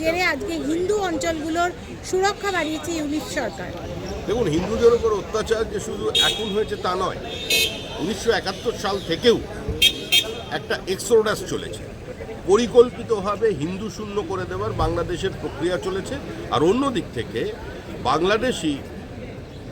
জেরে আজকে হিন্দু অঞ্চলগুলোর সুরক্ষা বাড়িয়েছে ইউনিট সরকার। দেখুন, হিন্দুদের উপর অত্যাচার যে শুধু এখন হয়েছে তা নয়, উনিশশো সাল থেকেও একটা এক্সোডাস চলেছে। পরিকল্পিতভাবে হিন্দু শূন্য করে দেওয়ার বাংলাদেশের প্রক্রিয়া চলেছে। আর অন্য দিক থেকে বাংলাদেশি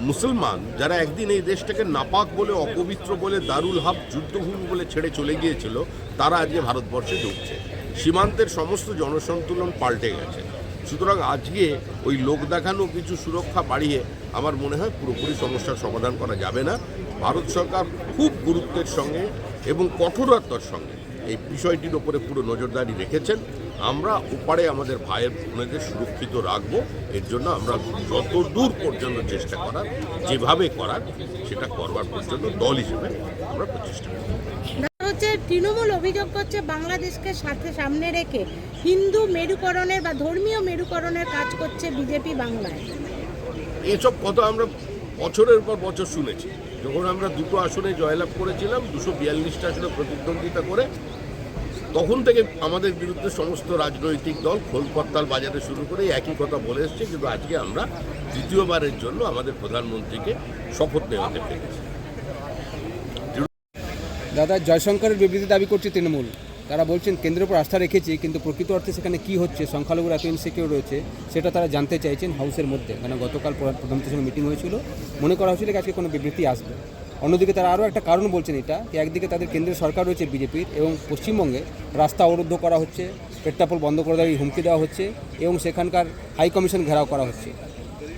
মুসলমান যারা একদিন এই দেশটাকে নাপাক বলে, অপবিত্র বলে, দারুল হাব যুদ্ধভূমি বলে ছেড়ে চলে গিয়েছিল, তারা আজকে ভারতবর্ষে ঢুকছে। সীমান্তের সমস্ত জনসন্তুলন পাল্টে গেছে। সুতরাং আজকে ওই লোক দেখানো কিছু সুরক্ষা বাড়িয়ে আমার মনে হয় পুরোপুরি সমস্যার সমাধান করা যাবে না। ভারত সরকার খুব গুরুত্বের সঙ্গে এবং কঠোরতার সঙ্গে এই বিষয়টির ওপরে পুরো নজরদারি রেখেছেন। আমরা ওপারে আমাদের ভাইয়ের বোনেদের সুরক্ষিত রাখব। এর জন্য আমরা যত দূর পর্যন্ত চেষ্টা করার, যেভাবে করার, সেটা করবার পর্যন্ত দল হিসেবে আমরা প্রচেষ্টা করব। তৃণমূল অভিযোগ করছে বাংলাদেশকে সাথে সামনে রেখে হিন্দু মেরুকরণের বা ধর্মীয় মেরুকরণের কাজ করছে বিজেপি বাংলায়। এসব কথা আমরা বছরের পর বছর শুনেছি। যখন আমরা দুটো আসনে জয়লাভ করেছিলাম, দুশো বিয়াল্লিশটা আসনে প্রতিদ্বন্দ্বিতা করে, তখন থেকে আমাদের বিরুদ্ধে সমস্ত রাজনৈতিক দল খোলকর্তাল বাজারে শুরু করে একই কথা বলে এসছে, কিন্তু আজকে আমরা দ্বিতীয়বারের জন্য আমাদের প্রধানমন্ত্রীকে শপথ নেওয়াতে পেরেছি। দাদা জয়শঙ্করের বিবৃতি দাবি করছে তৃণমূল। তারা বলছেন, কেন্দ্রের উপর আস্থা রেখেছি, কিন্তু প্রকৃত অর্থে সেখানে কি হচ্ছে, সংখ্যালঘুর এত ইনসিকিউর রয়েছে, সেটা তারা জানতে চাইছেন হাউসের মধ্যে। কারণ গতকাল প্রধান- সঙ্গে মিটিং হয়েছিল, মনে করা হয়েছিল আজকে কোনো বিবৃতি আসবে। অন্যদিকে তারা আরও একটা কারণ বলছেন এটা যে একদিকে তাদের কেন্দ্রের সরকার রয়েছে বিজেপির এবং পশ্চিমবঙ্গে রাস্তা অবরুদ্ধ করা হচ্ছে, পেট্রাপোল বন্ধ করে দেওয়ার হুমকি দেওয়া হচ্ছে এবং সেখানকার হাই কমিশন ঘেরাও করা হচ্ছে।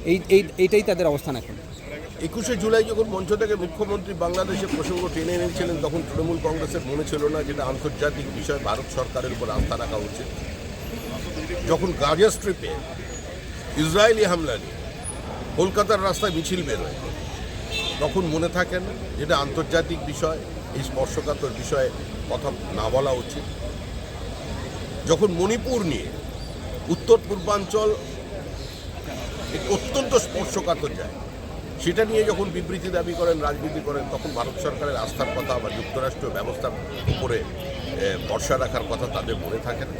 এই, এইটাই তাদের অবস্থান এখন। একুশে জুলাই যখন মঞ্চ থেকে মুখ্যমন্ত্রী বাংলাদেশের প্রসঙ্গ টেনে এনেছিলেন, তখন তৃণমূল কংগ্রেসের মনে ছিল না যেটা আন্তর্জাতিক বিষয়, ভারত সরকারের উপর আস্থা রাখা উচিত। যখন গাজা স্ট্রিপে ইসরায়েলি হামলা নিয়ে কলকাতার রাস্তায় মিছিল বেরোয়, তখন মনে থাকে না যেটা আন্তর্জাতিক বিষয়, এই স্পর্শকাতর বিষয়ে কথা না বলা উচিত। যখন মণিপুর নিয়ে উত্তর পূর্বাঞ্চল অত্যন্ত স্পর্শকাতর যায় সেটা নিয়ে যখন বিবৃতি দাবি করেন, রাজনীতি করেন, তখন ভারত সরকারের আস্থার কথা বা যুক্তরাষ্ট্র ব্যবস্থার উপরে ভরসা রাখার কথা তাদের মনে থাকে না।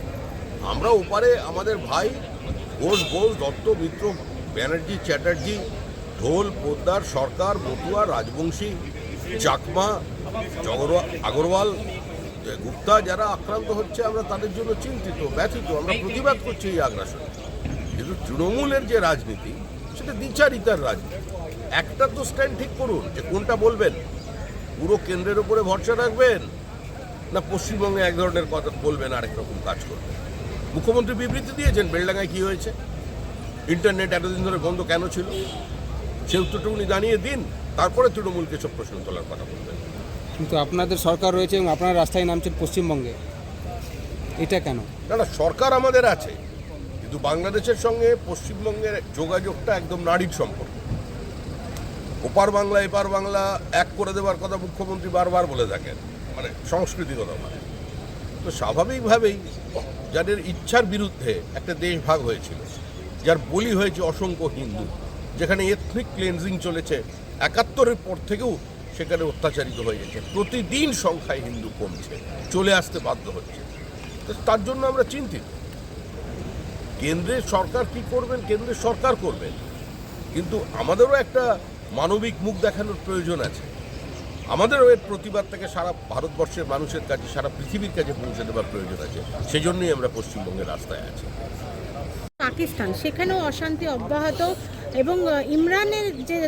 আমরা ওপারে আমাদের ভাই ঘোষ ঘোষ দত্ত মিত্র, ব্যানার্জি চ্যাটার্জি, ঢোল, পোদ্দার, সরকার বটুয়া রাজবংশী, চাকমা আগরওয়াল গুপ্তা যারা আক্রান্ত হচ্ছে, আমরা তাদের জন্য চিন্তিত, ব্যথিত, আমরা প্রতিবাদ করছি এই আগ্রাসন। কিন্তু তৃণমূলের যে রাজনীতি, সেটা দ্বিচারিতার রাজনীতি। একটা তো স্ট্যান্ড ঠিক করুন যে কোনটা বলবেন। পুরো কেন্দ্রের উপরে ভরসা রাখবেন না পশ্চিমবঙ্গে এক ধরনের কথা বলবেন আরেক রকম কাজ করবেন? মুখ্যমন্ত্রী বিবৃতি দিয়েছেন বেলডাঙ্গায় কি হয়েছে? ইন্টারনেট এতদিন ধরে বন্ধ কেন ছিল? সে উত্তরটা উনি জানিয়ে দিন তারপরে তৃণমূলকে সব প্রশ্ন তোলার কথা বলবেন। কিন্তু আপনাদের সরকার রয়েছে এবং আপনারা রাস্তায় নামছেন পশ্চিমবঙ্গে। এটা কেন? না না সরকার আমাদের আছে কিন্তু বাংলাদেশের সঙ্গে পশ্চিমবঙ্গের যোগাযোগটা একদম নারীর সম্পর্ক। ওপার বাংলা, এপার বাংলা, এক করে দেওয়ার কথা মুখ্যমন্ত্রী বারবার বলে থাকেন মানে সংস্কৃতিগত মানে। তো স্বাভাবিকভাবেই যাদের ইচ্ছার বিরুদ্ধে একটা দেশ ভাগ হয়েছিল, যার বলি হয়েছে অসংখ্য হিন্দু, যেখানে এথনিক ক্লেন্সিং চলেছে, একাত্তরের পর থেকেও সেখানে অত্যাচারিত হয়ে গেছে, প্রতিদিন সংখ্যায় হিন্দু কমছে, চলে আসতে বাধ্য হচ্ছে। তো তার জন্য আমরা চিন্তিত। কেন্দ্রের সরকার কি করবেন, কেন্দ্রের সরকার করবেন, কিন্তু আমাদেরও একটা মানবিক মুখ দেখানোর প্রয়োজন আছে। আমাদেরও এর প্রতিবাদটাকে সারা ভারতবর্ষের মানুষের কাছে সারা পৃথিবীর কাছে পৌঁছে দেওয়ার প্রয়োজন আছে। সেজন্যই আমরা পশ্চিমবঙ্গের রাস্তায় আছি। পাকিস্তান সেখানেও অশান্তি অব্যাহত এবং ইমরানের যে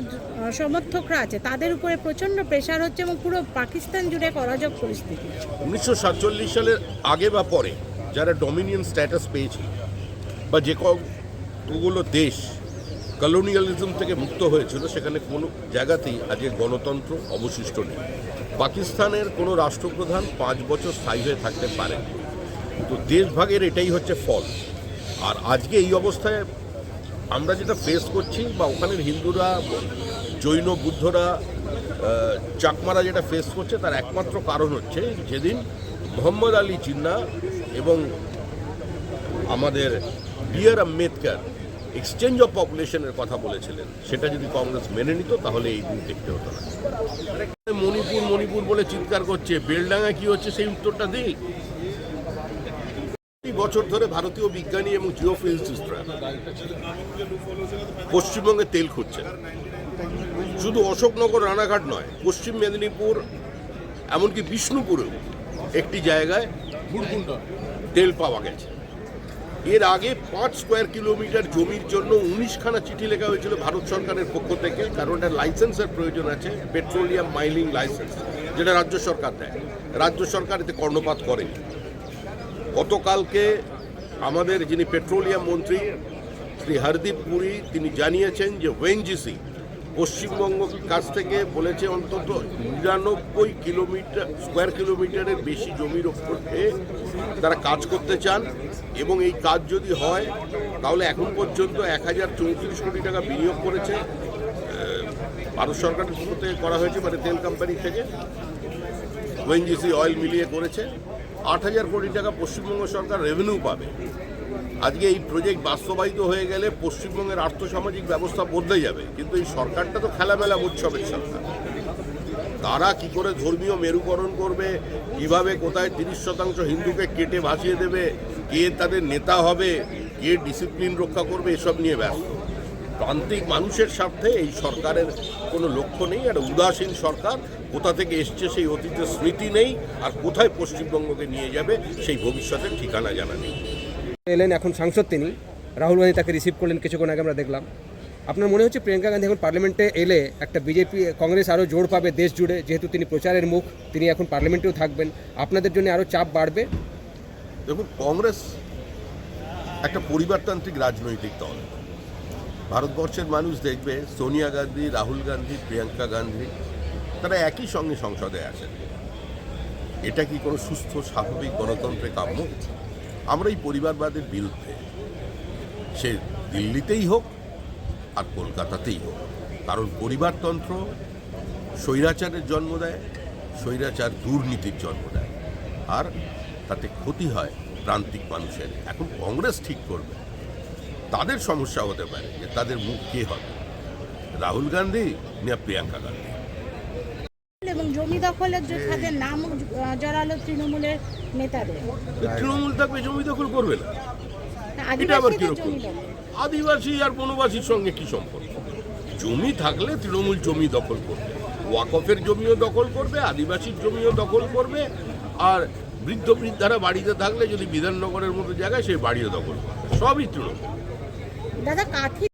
সমর্থকরা আছে তাদের উপরে প্রচণ্ড প্রেশার হচ্ছে এবং পুরো পাকিস্তান জুড়ে এক অরাজক পরিস্থিতি। উনিশশো সাতচল্লিশ সালের আগে বা পরে যারা ডমিনিয়ন স্ট্যাটাস পেয়েছিল বা যে কগুলো দেশ কলোনিয়ালিজম থেকে মুক্ত হয়েছিল, সেখানে কোনো জায়গাতেই আজকে গণতন্ত্র অবশিষ্ট নেই। পাকিস্তানের কোনো রাষ্ট্রপ্রধান পাঁচ বছর স্থায়ী হয়ে থাকতে পারে তো দেশভাগের এটাই হচ্ছে ফল। আর আজকে এই অবস্থায় আমরা যেটা ফেস করছি বা ওখানের হিন্দুরা, জৈন, বুদ্ধরা চাকমারা যেটা ফেস করছে, তার একমাত্র কারণ হচ্ছে যেদিন মোহাম্মদ আলী জিন্না এবং আমাদের B R Ambedkar exchange of পপুলেশনের কথা বলেছিলেন। সেটা যদি কংগ্রেস মেনে নিত, তাহলে এই দিন দেখতে হতো না। মণিপুর মণিপুর বলে চিৎকার করছে বেলডাঙ্গা কি হচ্ছে সেই উত্তরটা দিই। বছর ধরে ভারতীয় বিজ্ঞানী এবং জিওফিজিস্টরা পশ্চিমবঙ্গে তেল খুঁজছেন। শুধু অশোকনগর, রানাঘাট নয়, পশ্চিম মেদিনীপুর, এমনকি বিষ্ণুপুরেও একটি জায়গায় তেল পাওয়া গেছে। এর আগে পাঁচ স্কোয়ার কিলোমিটার জমির জন্য উনিশখানা চিঠি লেখা হয়েছিল ভারত সরকারের পক্ষ থেকে, কারণ এটা লাইসেন্সের প্রয়োজন আছে পেট্রোলিয়াম মাইনিং লাইসেন্স যেটা রাজ্য সরকার দেয়। রাজ্য সরকার এতে কর্ণপাত করে। গতকালকে আমাদের যিনি পেট্রোলিয়াম মন্ত্রী, শ্রী হরদীপ পুরী, তিনি জানিয়েছেন যে ওয়েনজিসি পশ্চিমবঙ্গ কাছ থেকে বলেছে অন্তত নিরানব্বই কিলোমিটার স্কোয়ার কিলোমিটারের বেশি জমির ওপরে তারা কাজ করতে চান এবং এই কাজ যদি হয়, তাহলে এখন পর্যন্ত এক হাজার চৌত্রিশ কোটি টাকা বিনিয়োগ করেছে ভারত সরকারের পক্ষ থেকে করা হয়েছে মানে তেল কোম্পানি থেকে। ওএনজিসি অয়েল মিলিয়ে করেছে। আট হাজার কোটি টাকা পশ্চিমবঙ্গ সরকার রেভিনিউ পাবে। আজকে এই প্রজেক্ট বাস্তবায়িত হয়ে গেলে পশ্চিমবঙ্গের আর্থসামাজিক ব্যবস্থা বদলে যাবে। কিন্তু এই সরকারটা তো খেলামেলা উৎসবের সরকার। তারা কি করে ধর্মীয় মেরুকরণ করবে? কীভাবে কোথায় তিরিশ শতাংশ হিন্দুকে কেটে ভাসিয়ে দেবে? কে তাদের নেতা হবে? কে ডিসিপ্লিন রক্ষা করবে? এসব নিয়ে ব্যস্ত। প্রান্তিক মানুষের স্বার্থে এই সরকারের কোনো লক্ষ্য নেই। একটা উদাসীন সরকার কোথা থেকে এসছে সেই অতীতের স্মৃতি নেই। আর কোথায় পশ্চিমবঙ্গকে নিয়ে যাবে সেই ভবিষ্যতের ঠিকানা জানা নেই। এলেন এখন সাংসদ তিনি। রাহুল গান্ধী তাকে রিসিভ করলেন কিছুক্ষণ আগে আমরা দেখলাম। আপনার মনে হচ্ছে প্রিয়াঙ্কা গান্ধী এখন পার্লামেন্টে এলে একটা বিজেপি কংগ্রেস আরও জোর পাবে দেশ জুড়ে? যেহেতু তিনি প্রচারের মুখ, তিনি এখন পার্লামেন্টেও থাকবেন। আপনাদের জন্য আরও চাপ বাড়বে? দেখুন, কংগ্রেস একটা পরিবারতান্ত্রিক রাজনৈতিক দল। ভারতবর্ষের মানুষ দেখবে, সোনিয়া গান্ধী, রাহুল গান্ধী, প্রিয়াঙ্কা গান্ধী, তারা একই সঙ্গে সংসদে আসেন এটা কি কোনো সুস্থ, স্বাভাবিক গণতন্ত্রে কাম্য? আমরা এই পরিবারবাদের বিরুদ্ধে, সে দিল্লিতেই হোক আর কলকাতাতেই হোক। কারণ পরিবারতন্ত্র স্বৈরাচারের জন্ম দেয়, স্বৈরাচার দুর্নীতির জন্ম দেয়। আর তাতে ক্ষতি হয় প্রান্তিক মানুষের। এখন কংগ্রেস ঠিক করবে। তাদের সমস্যা হতে পারে যে তাদের মুখ কে হবে? রাহুল গান্ধী না প্রিয়াঙ্কা গান্ধী? জমি দখলের তাদের নাম জড়ালো তৃণমূলের নেতাদের। তৃণমূল থাকবে জমি দখল করবে না। এটা আবার কীরকম আদিবাসী আর বনবাসীর সঙ্গে কি সম্পর্ক? জমি থাকলে তৃণমূল জমি দখল করবে। ওয়াকফের জমিও দখল করবে আদিবাসীর জমিও দখল করবে আর বৃদ্ধ বৃদ্ধারা বাড়িতে থাকলে যদি বিধাননগরের মতো জায়গায় সেই বাড়িও দখল করবে। সবই তৃণমূল। দাদা কাঠি